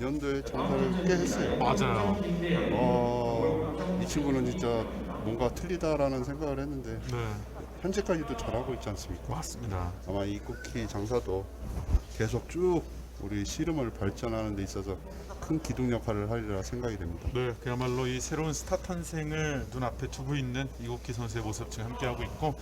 연도에 장사를 꽤 했어요. 맞아요. 어, 이 친구는 진짜 뭔가 틀리다라는 생각을 했는데 네, 현재까지도 잘하고 있지 않습니까? 맞습니다. 아마 이 쿠키 장사도 계속 쭉 우리 씨름을 발전하는 데 있어서 큰 기둥 역할을 하리라 생각이 됩니다. 네, 그야말로 이 새로운 스타 탄생을 눈앞에 두고 있는 이국기 선수의 모습 지금 함께하고 있고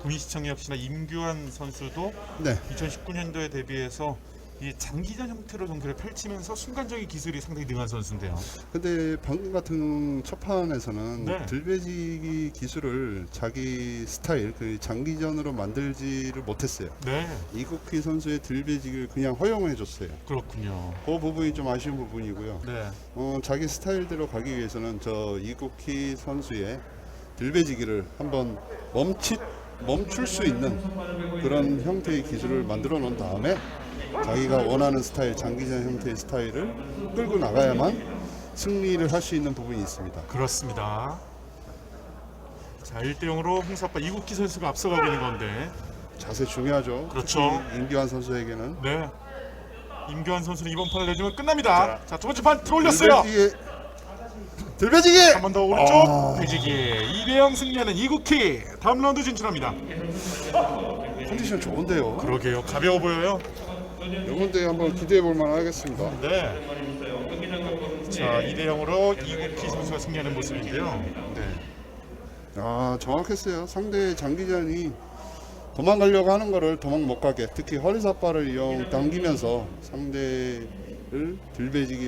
구민시청 역시나 임규환 선수도 네, 2019년도에 대비해서 이 장기전 형태로 경기를 펼치면서 순간적인 기술이 상당히 능한 선수인데요. 근데 방금 같은 첫 판에서는 네. 들배지기 기술을 자기 스타일 그 장기전으로 만들지를 못했어요. 네, 이국희 선수의 들배지기를 그냥 허용해 줬어요. 그렇군요. 그 부분이 좀 아쉬운 부분이고요. 네, 어, 자기 스타일대로 가기 위해서는 저 이국희 선수의 들배지기를 한번 멈칫 멈출 수 있는 그런 형태의 기술을 만들어 놓은 다음에 자기가 원하는 스타일 장기전 형태의 스타일을 끌고 나가야만 승리를 할 수 있는 부분이 있습니다. 그렇습니다. 자, 1대 0으로 홍사빠 이국기 선수가 앞서가고 있는 건데, 자세 중요하죠. 그렇죠. 특히 임기환 선수에게는 네. 임교환 선수는 이번 판을 내주면 끝납니다. 자, 두 번째 판 들어올렸어요. 들배지기 들배지기 한 번 더 오른쪽 아. 배지기 2대0 승리하는 이국희 다음 라운드 진출합니다. 컨디션 좋은데요. 그러게요. 가벼워 보여요. 이건데 한번 기대해 볼 만하겠습니다. 네. 자, 2대 0으로 이국희 선수가 승리하는 모습인데요. 네. 아 정확했어요. 상대의 장기전이 도망가려고 하는 거를 도망 못 가게 특히 허리 삿발을 이용 당기면서 상대를 들배지기